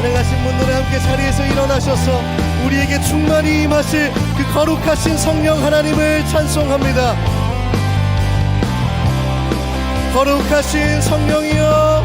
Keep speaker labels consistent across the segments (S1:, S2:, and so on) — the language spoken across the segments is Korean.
S1: 가능하신 분들은 함께 자리에서 일어나셔서 우리에게 충만히 임하실 그 거룩하신 성령 하나님을 찬송합니다. 거룩하신 성령이여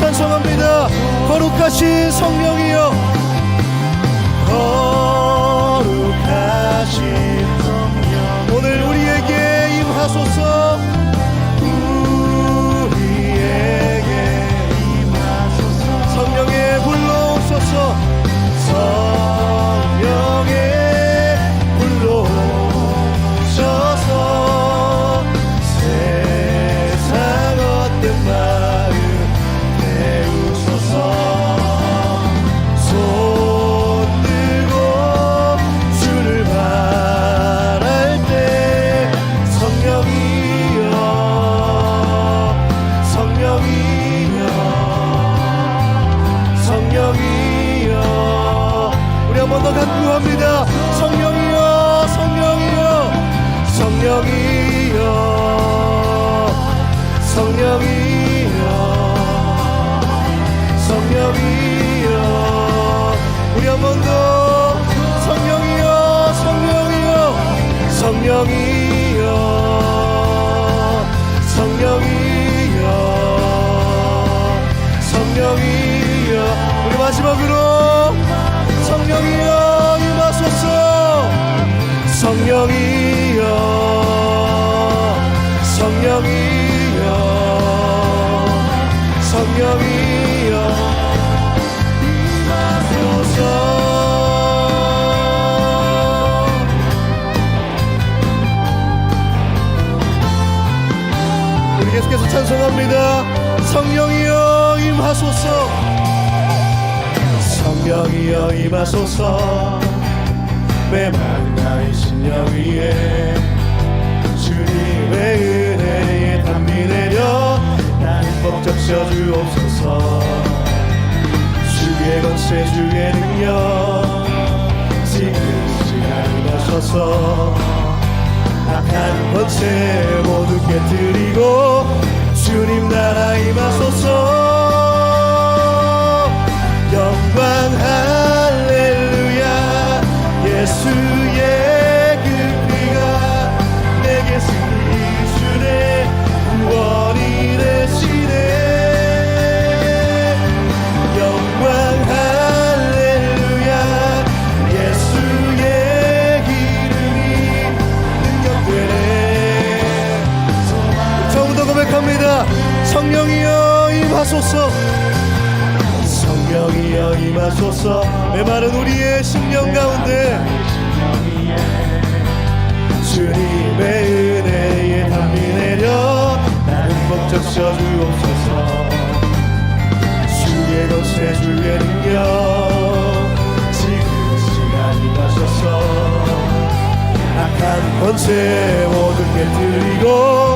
S1: 찬송합니다. 거룩하신 성령이여. 거룩하신 성령. 오늘 우리에게 임하소서 계속해서 찬송합니다. 성령이여 임하소서. 성령이여 임하소서. 메마른 나의 심령 위에 주님의 은혜에 담비 내려 나는 법적 셔 주옵소서. 주의 권세 주의 능력 지금 시간 임하셔서 악한 권세 모두 깨뜨리고 주님 나라 임하소서 임하소서 메마른 우리의 심령 가운데 주님의 은혜에 담비 내려 나는 복적셔 주옵소서 주의 것에 주의 능력 지금 시간이 가셔서 악한 권세 모두 깨뜨리고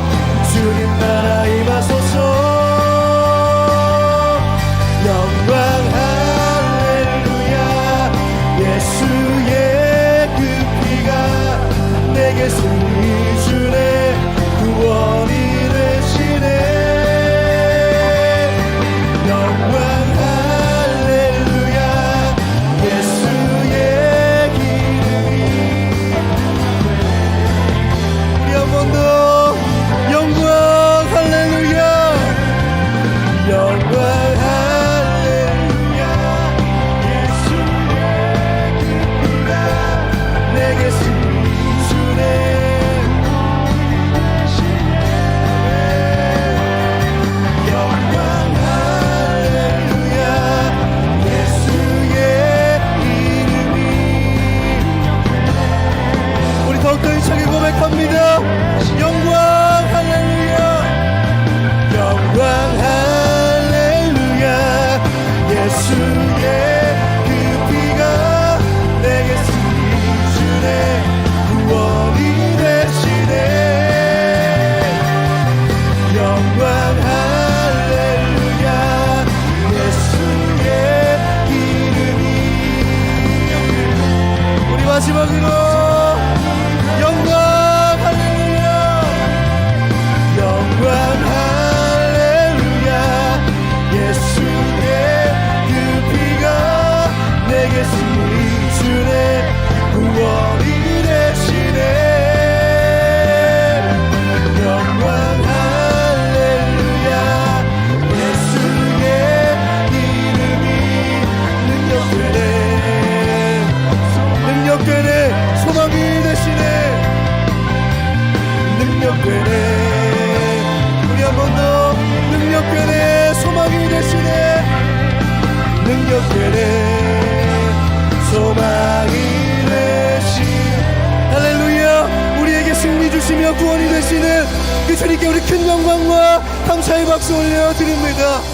S1: 구원이 되시는 그 주님께 우리 큰 영광과 감사의 박수 올려드립니다.